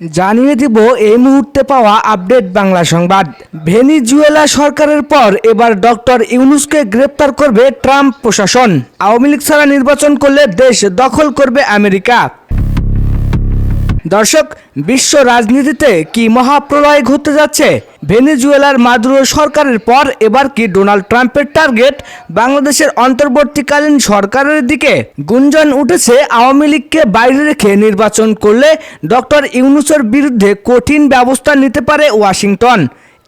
জানিয়ে দিব এই মুহূর্তে পাওয়া আপডেট বাংলা সংবাদ। ভেনিজুয়েলা সরকারের পর এবার ডক্টর ইউনুসকে গ্রেপ্তার করবে ট্রাম্প প্রশাসন। আওয়ামী লীগ ছাড়া নির্বাচন করলে দেশ দখল করবে আমেরিকা। দর্শক, বিশ্ব রাজনীতিতে কি মহাপ্রলয় ঘটতে যাচ্ছে? ভেনেজুয়েলার মাদুরো সরকারের পর এবার কি ডোনাল্ড ট্রাম্পের টার্গেট? বাংলাদেশের অন্তর্বর্তীকালীন সরকারের দিকে গুঞ্জন উঠেছে আওয়ামী লীগকে বাইরে রেখে নির্বাচন করলে ডক্টর ইউনুসের বিরুদ্ধে কঠিন ব্যবস্থা নিতে পারে ওয়াশিংটন।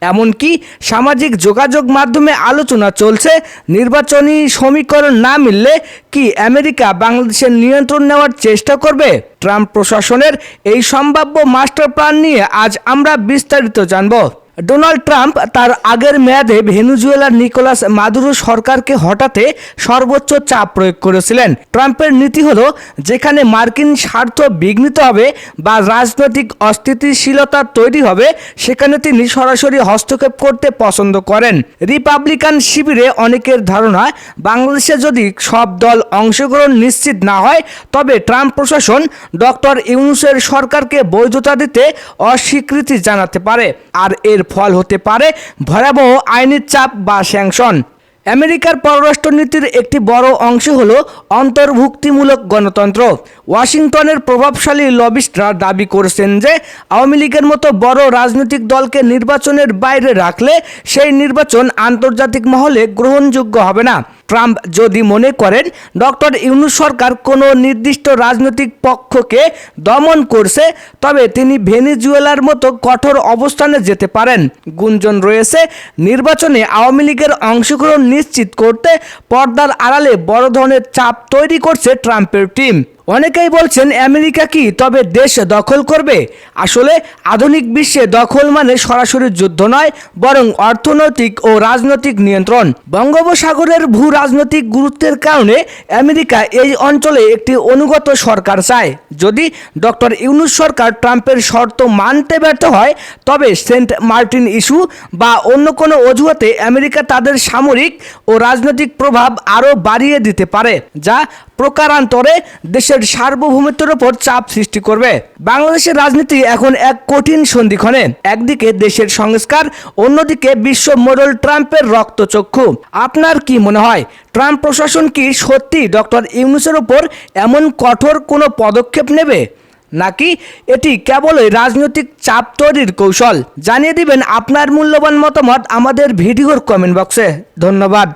এমনকি সামাজিক যোগাযোগ মাধ্যমে আলোচনা চলছে, নির্বাচনী সমীকরণ না মিললে কি আমেরিকা বাংলাদেশের নিয়ন্ত্রণ নেওয়ার চেষ্টা করবে? ট্রাম্প প্রশাসনের এই সম্ভাব্য মাস্টার প্ল্যান নিয়ে আজ আমরা বিস্তারিত জানব। ডোনাল্ড ট্রাম্প তার আগের মেয়াদে ভেনুজুয়েলার নিকোলাস মাদুরো সরকারকে হটাতে সর্বোচ্চ চাপ প্রয়োগ করেছিলেন। ট্রাম্পের নীতি হলো, যেখানে মার্কিন স্বার্থ বিঘ্নিত হবে বা রাজনৈতিক অস্থিতিশীলতা তৈরি হবে, সেখানে তিনি সরাসরি হস্তক্ষেপ করতে পছন্দ করেন। রিপাবলিকান শিবিরে অনেকের ধারণা, বাংলাদেশে যদি সব দল অংশগ্রহণ নিশ্চিত না হয়, তবে ট্রাম্প প্রশাসন ডক্টর ইউনুসের সরকারকে বৈধতা দিতে অস্বীকৃতি জানাতে পারে। আর এর ফল হতে পারে ভয়াবহ আইনের চাপ বা স্যাংশন। আমেরিকার পররাষ্ট্রনীতির একটি বড় অংশ হল অন্তর্ভুক্তিমূলক গণতন্ত্র। ওয়াশিংটনের প্রভাবশালী লবিস্টরা দাবি করেছেন যে আওয়ামী লীগের মতো বড় রাজনৈতিক দলকে নির্বাচনের বাইরে রাখলে সেই নির্বাচন আন্তর্জাতিক মহলে গ্রহণযোগ্য হবে না। ট্রাম্প যদি মনে করেন, ডক্টর ইউনুস সরকার কোনো নির্দিষ্ট রাজনৈতিক পক্ষকে দমন করছে, তবে তিনি ভেনিজুয়েলার মতো কঠোর অবস্থানে যেতে পারেন। গুঞ্জন রয়েছে, নির্বাচনে আওয়ামী লীগের অংশগ্রহণ নিশ্চিত করতে পর্দার আড়ালে বড় ধরনের চাপ তৈরি করছে ট্রাম্পের টিম। অনেকেই বলছেন আমেরিকা কি তবে দেশ দখল করবে? আসলে আধুনিক বিশ্বে দখল মানে সরাসরি যুদ্ধ নয়, বরং অর্থনৈতিক ও রাজনৈতিক নিয়ন্ত্রণ। বঙ্গোপসাগরের ভূ রাজনৈতিক গুরুত্বের কারণে আমেরিকা এই অঞ্চলে একটি অনুগত সরকার চায়। যদি ডক্টর ইউনুস সরকার ট্রাম্পের শর্ত মানতে ব্যর্থ হয়, তবে সেন্ট মার্টিন ইস্যু বা অন্য কোনো অজুহাতে আমেরিকা তাদের সামরিক ও রাজনৈতিক প্রভাব আরও বাড়িয়ে দিতে পারে, যা প্রকারান্তরে দেশের সার্বভৌমত্বের ওপর চাপ সৃষ্টি করবে। বাংলাদেশের রাজনীতি এখন এক কঠিন সন্ধিক্ষণে। একদিকে দেশের সংস্কার, অন্যদিকে বিশ্ব মোড়ল ট্রাম্পের রক্তচক্ষু। আপনার কি মনে হয়, ট্রাম্প প্রশাসন কি সত্যি ডক্টর ইউনুসের ওপর এমন কঠোর কোনো পদক্ষেপ নেবে? নাকি এটি কেবলই রাজনৈতিক চাপ তৈরির কৌশল? জানিয়ে দিবেন আপনার মূল্যবান মতামত আমাদের ভিডিওর কমেন্ট বক্সে ধন্যবাদ।